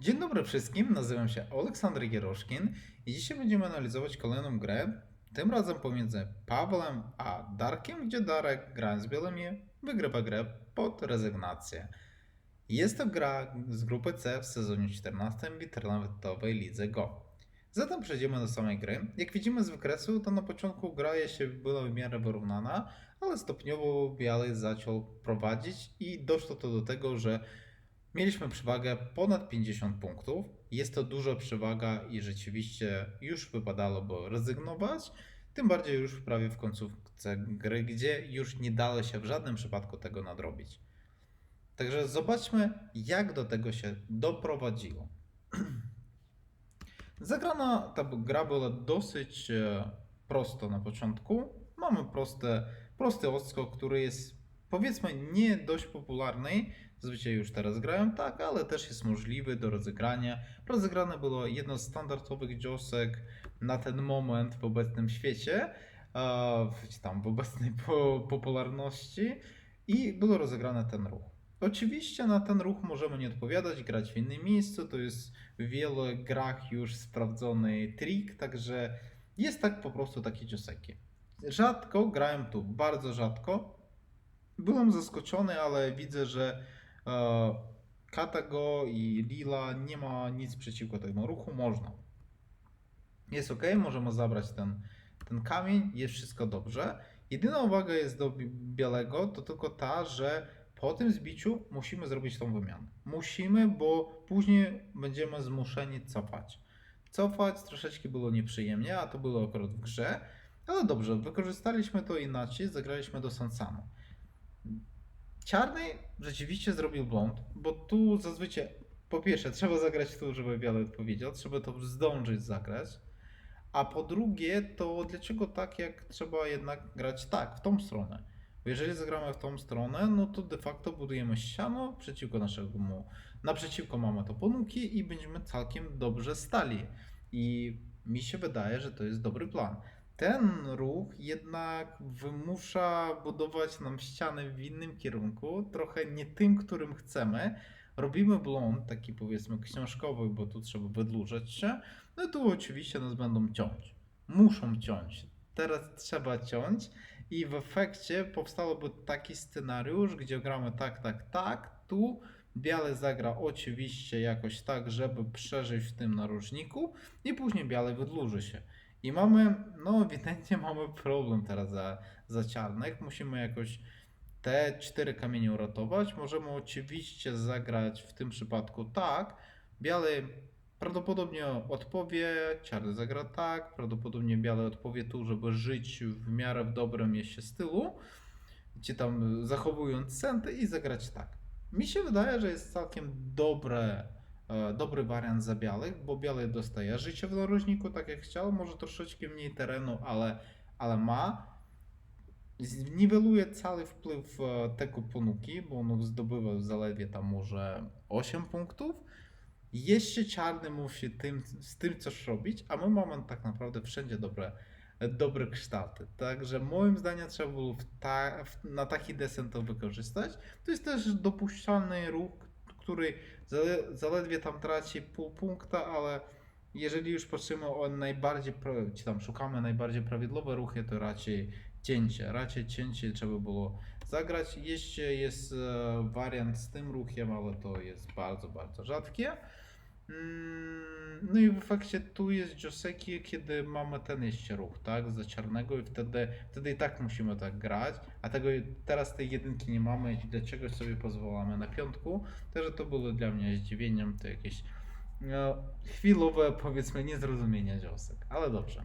Dzień dobry wszystkim, nazywam się Aleksander Jeroszkin i dzisiaj będziemy analizować kolejną grę, tym razem pomiędzy Pawłem a Darkiem, gdzie Darek, grając z białymi, wygrywa grę pod rezygnację. Jest to gra z grupy C w sezonie 14 w internetowej lidze Go. Zatem przejdziemy do samej gry. Jak widzimy z wykresu, to na początku gra się była w miarę wyrównana, ale stopniowo Biały zaczął prowadzić i doszło to do tego, że Mieliśmy przewagę ponad 50 punktów. Jest to duża przewaga i rzeczywiście już wypadałoby rezygnować. Tym bardziej już prawie w końcówce gry, gdzie już nie dało się w żadnym przypadku tego nadrobić. Także zobaczmy, jak do tego się doprowadziło. Zagrana ta gra była dosyć e, prosto na początku. Mamy proste, prosty odskok, który jest powiedzmy nie dość popularny. Zazwyczaj już teraz grają tak, ale też jest możliwy do rozegrania. Rozegrane było jedno z standardowych dziosek na ten moment w obecnym świecie, w- tam w obecnej po, popularności i było rozegrane ten ruch. Oczywiście na ten ruch możemy nie odpowiadać, grać w innym miejscu. To jest w wielu grach już sprawdzony trik, także jest tak po prostu takie cioseki. Rzadko grałem tu, bardzo rzadko. Byłem zaskoczony, ale widzę, że e, Katago i Lila nie ma nic przeciwko temu ruchu, można. Jest ok, możemy zabrać ten, ten kamień, jest wszystko dobrze. Jedyna uwaga jest do bi- białego, to tylko ta, że po tym zbiciu musimy zrobić tą wymianę. Musimy, bo później będziemy zmuszeni cofać. Cofać troszeczkę było nieprzyjemnie, a to było akurat w grze, ale dobrze, wykorzystaliśmy to inaczej, zagraliśmy do Sansanu. Czarny rzeczywiście zrobił błąd, bo tu zazwyczaj po pierwsze trzeba zagrać tu, żeby biały odpowiedział, trzeba to zdążyć zagrać. A po drugie, to dlaczego tak, jak trzeba jednak grać tak, w tą stronę? Bo jeżeli zagramy w tą stronę, no to de facto budujemy ściano przeciwko naszego mu. Naprzeciwko mamy to ponuki i będziemy całkiem dobrze stali. I mi się wydaje, że to jest dobry plan. Ten ruch jednak wymusza budować nam ściany w innym kierunku, trochę nie tym, którym chcemy. Robimy błąd, taki powiedzmy książkowy, bo tu trzeba wydłużać się. No i tu oczywiście nas będą ciąć. Muszą ciąć. Teraz trzeba ciąć i w efekcie powstałby taki scenariusz, gdzie gramy tak, tak, tak. Tu biały zagra oczywiście jakoś tak, żeby przeżyć w tym narożniku i później biały wydłuży się. I mamy, no ewidentnie mamy problem teraz za, za czarnych. Musimy jakoś te cztery kamienie uratować. Możemy oczywiście zagrać w tym przypadku tak. Biały prawdopodobnie odpowie, czarny zagra tak. Prawdopodobnie biały odpowie tu, żeby żyć w miarę w dobrym mieście stylu. Czy tam zachowując centy i zagrać tak. Mi się wydaje, że jest całkiem dobre, dobry wariant za białych, bo biały dostaje życie w narożniku tak jak chciał. Może troszeczkę mniej terenu, ale, ale ma zniweluje cały wpływ e, tego ponuki, bo on zdobywa zaledwie tam może 8 punktów. Jeszcze czarny musi tym, z tym coś robić, a my mamy tak naprawdę wszędzie dobre, dobre kształty. Także moim zdaniem trzeba było ta, na taki desen to wykorzystać. To jest też dopuszczalny ruch, który zale, zaledwie tam traci pół punkta, ale jeżeli już patrzymy o najbardziej, czy tam szukamy najbardziej prawidłowe ruchy, to raczej cięcie. Raczej cięcie trzeba było zagrać. Jeszcze jest e, wariant z tym ruchem, ale to jest bardzo, bardzo rzadkie. Mm, No i w efekcie tu jest Joseki, kiedy mamy ten jeszcze ruch, tak, za czarnego i wtedy, wtedy i tak musimy tak grać, a tego teraz tej jedynki nie mamy i dlaczego sobie pozwalamy na piątku, także to było dla mnie zdziwieniem, to jakieś no, chwilowe powiedzmy niezrozumienie Josek, ale dobrze.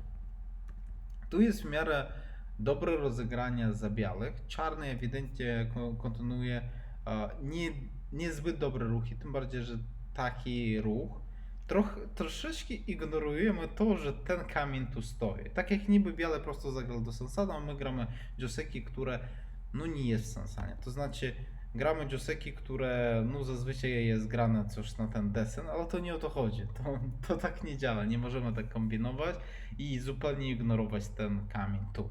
Tu jest w miarę dobre rozegranie za białych. Czarny ewidentnie ko- kontynuuje nie, niezbyt dobre ruchy, tym bardziej, że taki ruch. Troch, troszeczkę ignorujemy to, że ten kamień tu stoi. Tak jak niby białe prosto zagrał do Sansana, my gramy Joseki, które no nie jest w Sansanie. To znaczy gramy Joseki, które no zazwyczaj jest grane coś na ten desen, ale to nie o to chodzi. To, to tak nie działa. Nie możemy tak kombinować i zupełnie ignorować ten kamień tu,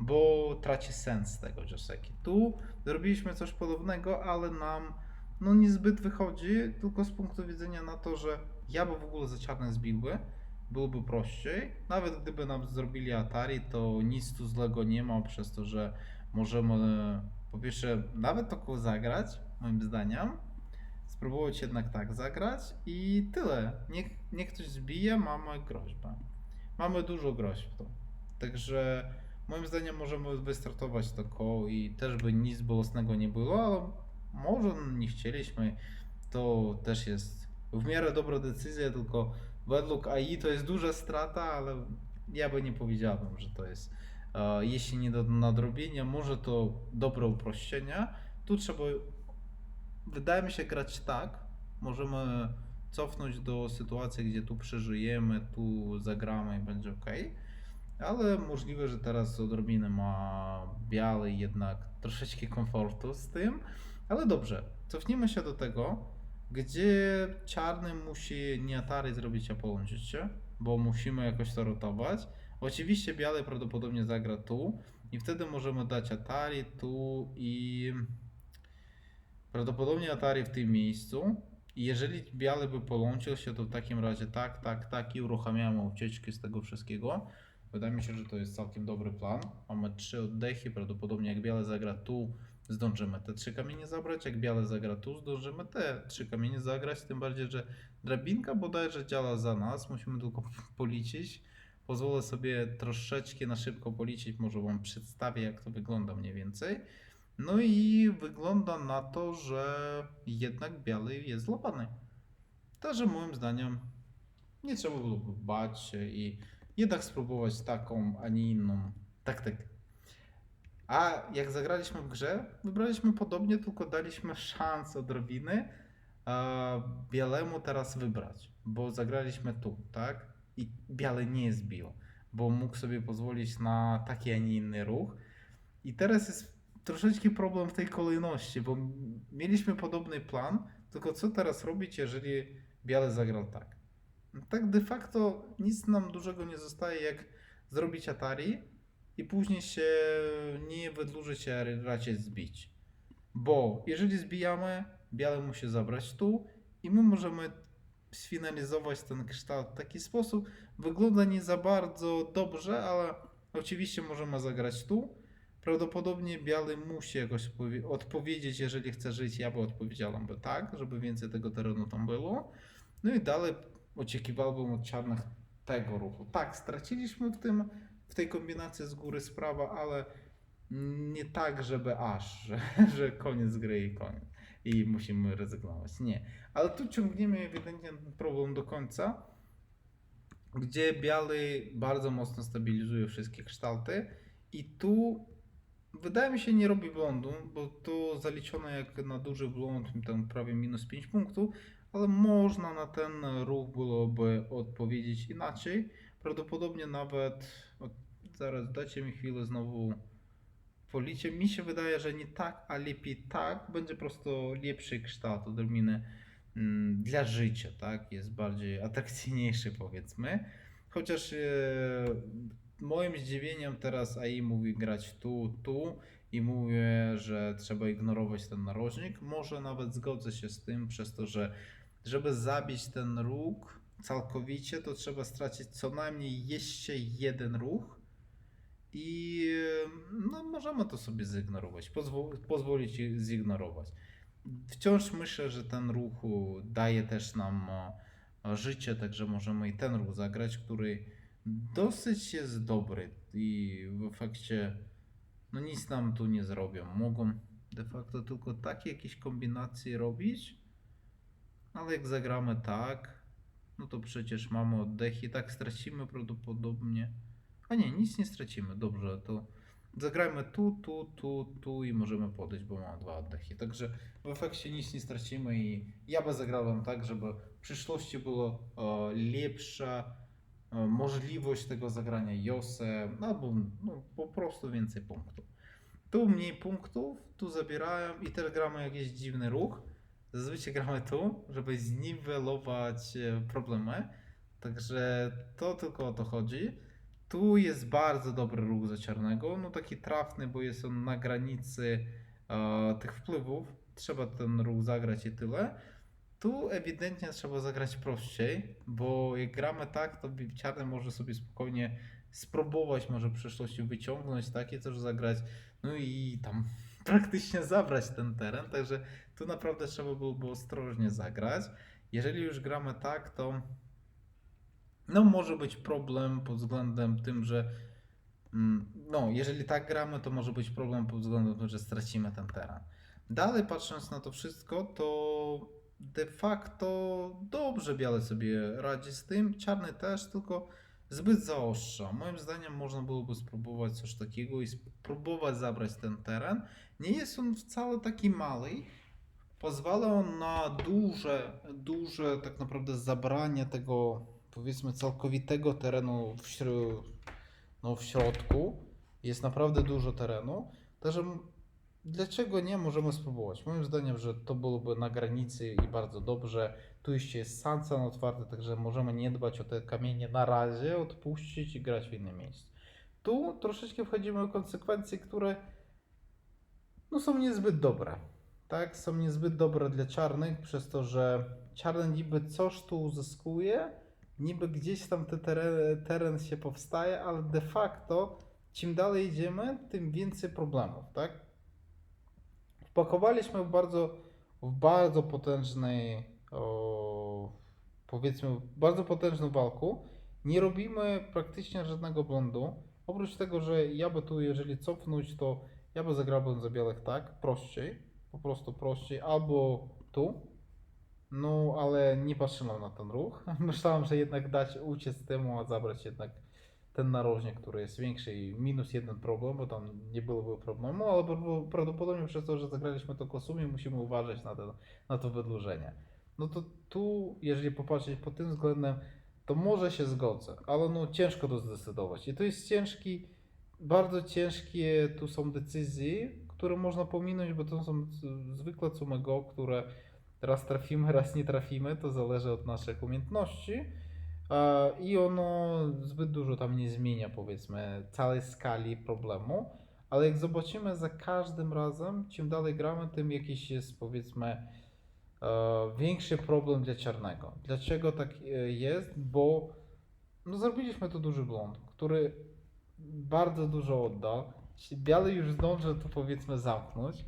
bo traci sens tego Joseki. Tu zrobiliśmy coś podobnego, ale nam no niezbyt wychodzi, tylko z punktu widzenia na to, że ja by w ogóle za czarne zbiłby, byłoby prościej. Nawet gdyby nam zrobili Atari, to nic tu złego nie ma, przez to, że możemy po pierwsze nawet taką zagrać, moim zdaniem, spróbować jednak tak zagrać i tyle. Niech, niech ktoś zbije, mamy groźbę. Mamy dużo groźb tu. Także moim zdaniem możemy wystartować to koło i też by nic bolesnego nie było, ale może nie chcieliśmy. To też jest w miarę dobra decyzja, tylko według AI to jest duża strata, ale ja by nie powiedziałbym, że to jest e, jeśli nie do nadrobienia, może to dobre uproszczenie. Tu trzeba, wydaje mi się, grać tak. Możemy cofnąć do sytuacji, gdzie tu przeżyjemy, tu zagramy i będzie ok. Ale możliwe, że teraz odrobinę ma biały jednak troszeczkę komfortu z tym. Ale dobrze, cofnijmy się do tego, gdzie czarny musi nie Atari zrobić, a połączyć się, bo musimy jakoś to rotować. Oczywiście biały prawdopodobnie zagra tu i wtedy możemy dać Atari tu i prawdopodobnie Atari w tym miejscu. I jeżeli biały by połączył się, to w takim razie tak, tak, tak i uruchamiamy ucieczki z tego wszystkiego. Wydaje mi się, że to jest całkiem dobry plan. Mamy trzy oddechy, prawdopodobnie jak biały zagra tu, zdążymy te trzy kamienie zabrać, jak biały zagra tu, zdążymy te trzy kamienie zagrać, tym bardziej, że drabinka bodajże działa za nas, musimy tylko policzyć. Pozwolę sobie troszeczkę na szybko policzyć, może Wam przedstawię jak to wygląda mniej więcej. No i wygląda na to, że jednak biały jest złapany. Także moim zdaniem nie trzeba byłoby bać się i jednak spróbować taką, a nie inną taktykę. A jak zagraliśmy w grze, wybraliśmy podobnie, tylko daliśmy szansę odrobiny a białemu teraz wybrać, bo zagraliśmy tu, tak? I biały nie zbił, bo mógł sobie pozwolić na taki, a nie inny ruch. I teraz jest troszeczkę problem w tej kolejności, bo mieliśmy podobny plan, tylko co teraz robić, jeżeli biały zagrał tak? Tak de facto nic nam dużego nie zostaje, jak zrobić Atari i później się nie wydłużyć, a raczej zbić. Bo jeżeli zbijamy, biały musi zabrać tu i my możemy sfinalizować ten kształt w taki sposób. Wygląda nie za bardzo dobrze, ale oczywiście możemy zagrać tu. Prawdopodobnie biały musi jakoś odpowie- odpowiedzieć, jeżeli chce żyć. Ja by odpowiedziałem by tak, żeby więcej tego terenu tam było. No i dalej oczekiwałbym od czarnych tego ruchu. Tak, straciliśmy w tym, w tej kombinacji z góry sprawa, ale nie tak, żeby aż, że, że koniec gry i koniec. I musimy rezygnować. Nie. Ale tu ciągniemy ewidentnie ten problem do końca, gdzie biały bardzo mocno stabilizuje wszystkie kształty i tu wydaje mi się nie robi błędu, bo tu zaliczone jak na duży błąd, tam prawie minus 5 punktów, ale można na ten ruch byłoby odpowiedzieć inaczej. Prawdopodobnie nawet, zaraz dajcie mi chwilę znowu policzę. Mi się wydaje, że nie tak, a lepiej tak. Będzie po prostu lepszy kształt odrobiny mm, dla życia, tak? Jest bardziej atrakcyjniejszy powiedzmy. Chociaż e, moim zdziwieniem teraz AI mówi grać tu, tu i mówię, że trzeba ignorować ten narożnik. Może nawet zgodzę się z tym, przez to, że żeby zabić ten róg całkowicie, to trzeba stracić co najmniej jeszcze jeden ruch. I no, możemy to sobie zignorować, pozwo- pozwolić zignorować. Wciąż myślę, że ten ruch daje też nam e, życie, także możemy i ten ruch zagrać, który dosyć jest dobry i w efekcie no nic nam tu nie zrobią. Mogą de facto tylko takie jakieś kombinacje robić, ale jak zagramy tak, no to przecież mamy oddech i tak stracimy prawdopodobnie. A nie, nic nie stracimy. Dobrze, to zagrajmy tu, tu, tu, tu i możemy podejść, bo mamy dwa oddechy. Także w efekcie nic nie stracimy i ja by zagrałem tak, żeby w przyszłości było e, lepsza e, możliwość tego zagrania Jose, albo no, po prostu więcej punktów. Tu mniej punktów, tu zabierają i teraz gramy jakiś dziwny ruch. Zazwyczaj gramy tu, żeby zniwelować e, problemy. Także to tylko o to chodzi. Tu jest bardzo dobry ruch za czarnego, no taki trafny, bo jest on na granicy e, tych wpływów. trzeba ten ruch zagrać i tyle. Tu ewidentnie trzeba zagrać prościej, bo jak gramy tak, to czarny może sobie spokojnie spróbować może w przyszłości wyciągnąć takie coś zagrać, no i tam praktycznie zabrać ten teren, także tu naprawdę trzeba byłoby ostrożnie zagrać. Jeżeli już gramy tak, to no może być problem pod względem tym, że mm, no, jeżeli tak gramy, to może być problem pod względem tym, że stracimy ten teren. Dalej patrząc na to wszystko, to de facto dobrze biały sobie radzi z tym, czarny też, tylko zbyt zaostrza. Moim zdaniem można byłoby spróbować coś takiego i spróbować zabrać ten teren. Nie jest on wcale taki mały. Pozwala on na duże, duże tak naprawdę zabranie tego powiedzmy całkowitego terenu w, śru- no, w środku. Jest naprawdę dużo terenu. Także dlaczego nie możemy spróbować? Moim zdaniem, że to byłoby na granicy i bardzo dobrze. Tu jeszcze jest sansan otwarty, także możemy nie dbać o te kamienie na razie, odpuścić i grać w innym miejscu. Tu troszeczkę wchodzimy w konsekwencje, które no, są niezbyt dobre. Tak, są niezbyt dobre dla czarnych, przez to, że czarny niby coś tu uzyskuje, niby gdzieś tam ten teren, teren się powstaje, ale de facto czym dalej idziemy, tym więcej problemów, tak? Wpakowaliśmy w bardzo, w bardzo potężnej, o, powiedzmy, bardzo potężną walku. Nie robimy praktycznie żadnego błędu. Oprócz tego, że ja by tu, jeżeli cofnąć, to ja by zagrałbym za białych tak, prościej, po prostu prościej, albo tu. No, ale nie patrzyłem na ten ruch. Myślałem, że jednak dać uciec temu, a zabrać jednak ten narożnik, który jest większy i minus jeden problem, bo tam nie byłoby problemu, ale pra- prawdopodobnie przez to, że zagraliśmy to kosumie, musimy uważać na, ten, na to wydłużenie. No to tu, jeżeli popatrzeć pod tym względem, to może się zgodzę, ale no ciężko to zdecydować. I to jest ciężki, bardzo ciężkie tu są decyzje, które można pominąć, bo to są zwykle cumego, które raz trafimy, raz nie trafimy, to zależy od naszych umiejętności. E, I ono zbyt dużo tam nie zmienia, powiedzmy, całej skali problemu. Ale jak zobaczymy za każdym razem, czym dalej gramy, tym jakiś jest, powiedzmy, e, większy problem dla czarnego. Dlaczego tak e, jest? Bo no, zrobiliśmy tu duży błąd, który bardzo dużo odda. Biały już zdąży to powiedzmy zamknąć,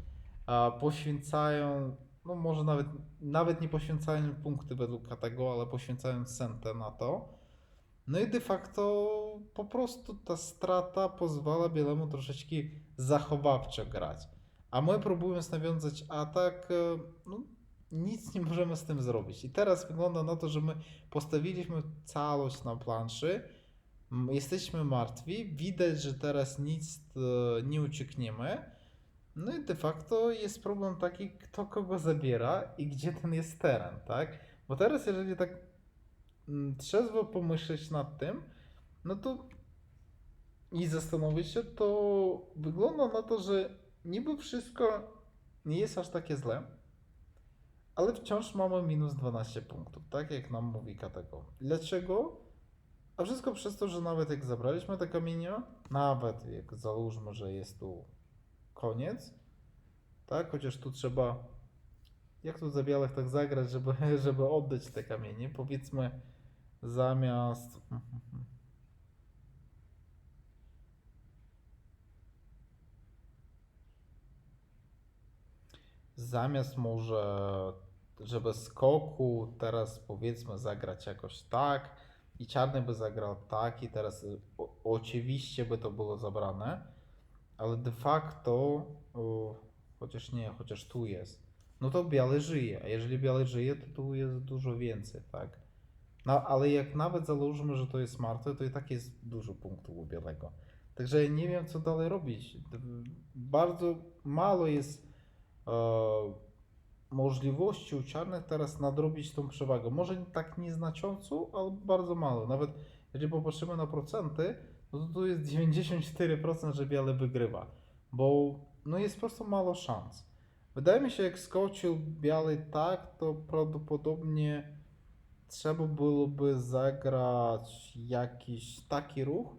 poświęcają, no może nawet, nawet nie poświęcają punkty według Katego, ale poświęcają centę na to. No i de facto po prostu ta strata pozwala Bielemu troszeczkę zachowawczo grać. A my próbujemy nawiązać atak, e, no nic nie możemy z tym zrobić. I teraz wygląda na to, że my postawiliśmy całość na planszy, jesteśmy martwi, widać, że teraz nic e, nie uciekniemy. No i de facto jest problem taki, kto kogo zabiera i gdzie ten jest teren, tak? Bo teraz, jeżeli tak mm, trzezwo pomyśleć nad tym, no to i zastanowić się, to wygląda na to, że niby wszystko nie jest aż takie źle, ale wciąż mamy minus 12 punktów, tak jak nam mówi Katego. Dlaczego? A wszystko przez to, że nawet jak zabraliśmy te kamienia, nawet jak załóżmy, że jest tu koniec, tak? Chociaż tu trzeba, jak tu za białych tak zagrać, żeby, żeby oddać te kamienie, powiedzmy zamiast... Zamiast może, żeby skoku teraz powiedzmy zagrać jakoś tak i czarny by zagrał tak i teraz oczywiście by to było zabrane, ale de facto, o, chociaż nie, chociaż tu jest, no to biały żyje, a jeżeli biały żyje, to tu jest dużo więcej, tak? No ale jak nawet założymy, że to jest martwe, to i tak jest dużo punktów u białego. Także nie wiem, co dalej robić. Bardzo mało jest e, możliwości u czarnych teraz nadrobić tą przewagę. Może tak nieznaczącą, ale bardzo mało. Nawet jeżeli popatrzymy na procenty, no to tu jest 94%, że biały wygrywa. Bo no jest po prostu mało szans. Wydaje mi się, jak skoczył biały tak, to prawdopodobnie trzeba byłoby zagrać jakiś taki ruch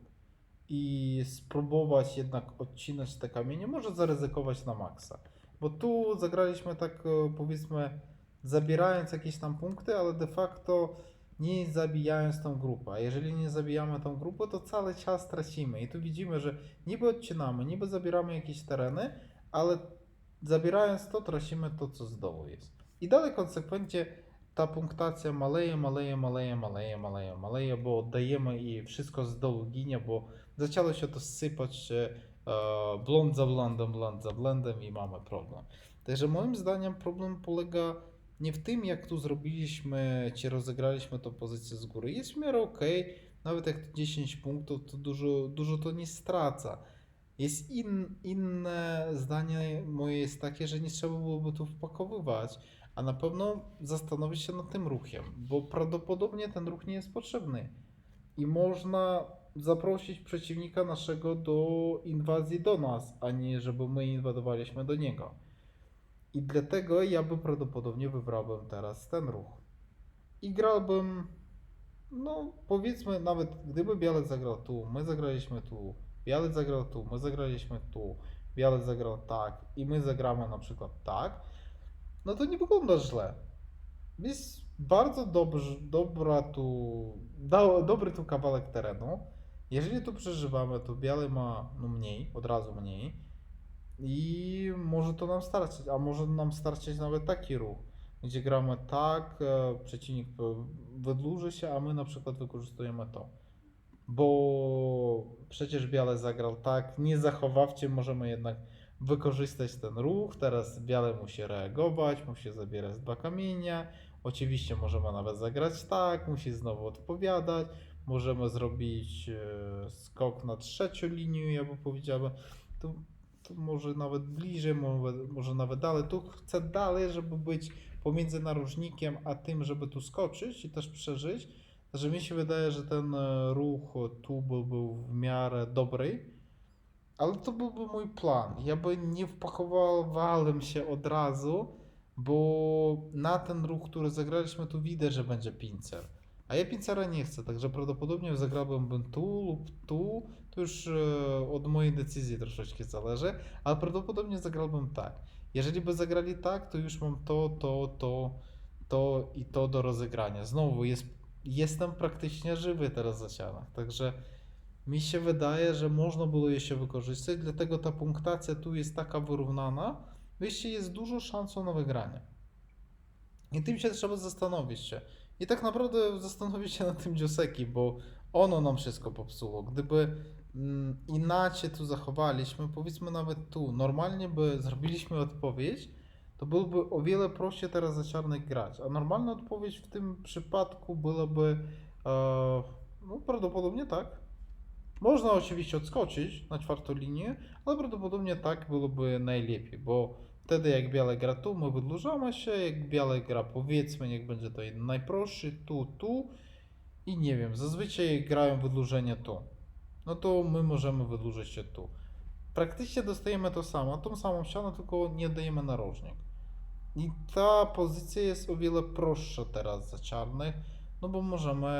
i spróbować jednak odcinać te kamienie, może zaryzykować na maksa. Bo tu zagraliśmy tak e, powiedzmy zabierając jakieś tam punkty, ale de facto nie zabijając tą grupę. A jeżeli nie zabijamy tą grupę, to cały czas tracimy. I tu widzimy, że niby odcinamy, niby zabieramy jakieś tereny, ale zabierając to, tracimy to, co z dołu jest. I dalej konsekwentnie ta punktacja maleje, maleje, maleje, maleje, maleje, maleje, bo oddajemy i wszystko z dołu ginie, bo zaczęło się to sypać e, blond za blondem, blond za blendem i mamy problem. Także moim zdaniem problem polega nie w tym, jak tu zrobiliśmy, czy rozegraliśmy tą pozycję z góry. Jest w miarę ok, nawet jak to 10 punktów, to dużo, dużo to nie straca. Jest in, inne zdanie moje jest takie, że nie trzeba byłoby tu wpakowywać, a na pewno zastanowić się nad tym ruchem, bo prawdopodobnie ten ruch nie jest potrzebny. I można zaprosić przeciwnika naszego do inwazji do nas, a nie żeby my inwadowaliśmy do niego. I dlatego ja bym prawdopodobnie wybrałbym teraz ten ruch. I grałbym, no powiedzmy, nawet gdyby Bielec zagrał tu, my zagraliśmy tu, Bielec zagrał tu, my zagraliśmy tu, Bielec zagrał tak i my zagramy na przykład tak, no to nie wygląda źle. Jest bardzo dobrze, dobra tu, da, dobry tu kawałek terenu. Jeżeli tu przeżywamy, to biały ma no mniej, od razu mniej. I może to nam starczyć, a może nam starczyć nawet taki ruch, gdzie gramy tak, e, przeciwnik wydłuży się, a my na przykład wykorzystujemy to. Bo przecież biale zagrał tak, nie zachowawcie, możemy jednak wykorzystać ten ruch. Teraz biale musi reagować, musi zabierać dwa kamienia. Oczywiście możemy nawet zagrać tak, musi znowu odpowiadać. Możemy zrobić e, skok na trzecią linię, ja bym powiedział. Tu, tu może nawet bliżej, może, nawet dalej. Tu chcę dalej, żeby być pomiędzy narożnikiem a tym, żeby tu skoczyć i też przeżyć. Że mi się wydaje, że ten e, ruch tu był, w miarę dobry. Ale to byłby mój plan. Ja by nie wpakowałem się od razu, bo na ten ruch, który zagraliśmy, tu widać, że będzie pincer. A ja pincera nie chcę, także prawdopodobnie zagrałbym tu lub tu. To już e, od mojej decyzji troszeczkę zależy, ale prawdopodobnie zagrałbym tak. Jeżeli by zagrali tak, to już mam to, to, to, to i to do rozegrania. Znowu jest, jestem praktycznie żywy teraz za ścianach, także mi się wydaje, że można było je się wykorzystać, dlatego ta punktacja tu jest taka wyrównana, wyjście jest dużo szansą na wygranie. I tym się trzeba zastanowić się. I tak naprawdę zastanowić się nad tym Dzioseki, bo ono nam wszystko popsuło. Gdyby inaczej tu zachowaliśmy, powiedzmy nawet tu, normalnie by zrobiliśmy odpowiedź, to byłoby o wiele prościej teraz za czarnych grać. A normalna odpowiedź w tym przypadku byłaby e, no prawdopodobnie tak. Można oczywiście odskoczyć na czwartą linię, ale prawdopodobnie tak byłoby najlepiej, bo wtedy jak biale gra tu, my wydłużamy się, jak biale gra powiedzmy, niech będzie to najprostszy, tu, tu i nie wiem, zazwyczaj grają wydłużenie tu. No to my możemy wydłużyć się tu. Praktycznie dostajemy to samo, tą samą ścianę, tylko nie dajemy narożnik. I ta pozycja jest o wiele prostsza teraz za czarnych, no bo możemy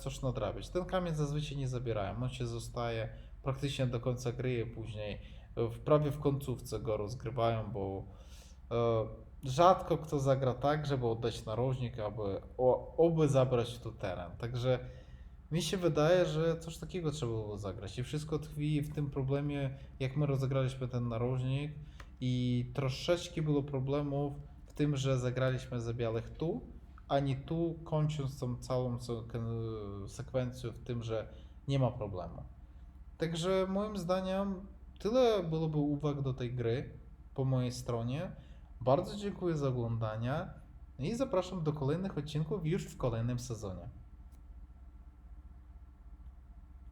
coś nadrabiać. Ten kamień zazwyczaj nie zabierają, on się zostaje praktycznie do końca gry później w, prawie w końcówce go rozgrywają, bo e, rzadko kto zagra tak, żeby oddać narożnik, aby o, oby zabrać tu teren. Także mi się wydaje, że coś takiego trzeba było zagrać i wszystko tkwi w tym problemie, jak my rozegraliśmy ten narożnik i troszeczkę było problemów w tym, że zagraliśmy za białych tu, ani tu, kończąc tą całą sek- sekwencję w tym, że nie ma problemu. Także moim zdaniem tyle byłoby uwag do tej gry po mojej stronie. Bardzo dziękuję za oglądanie i zapraszam do kolejnych odcinków już w kolejnym sezonie.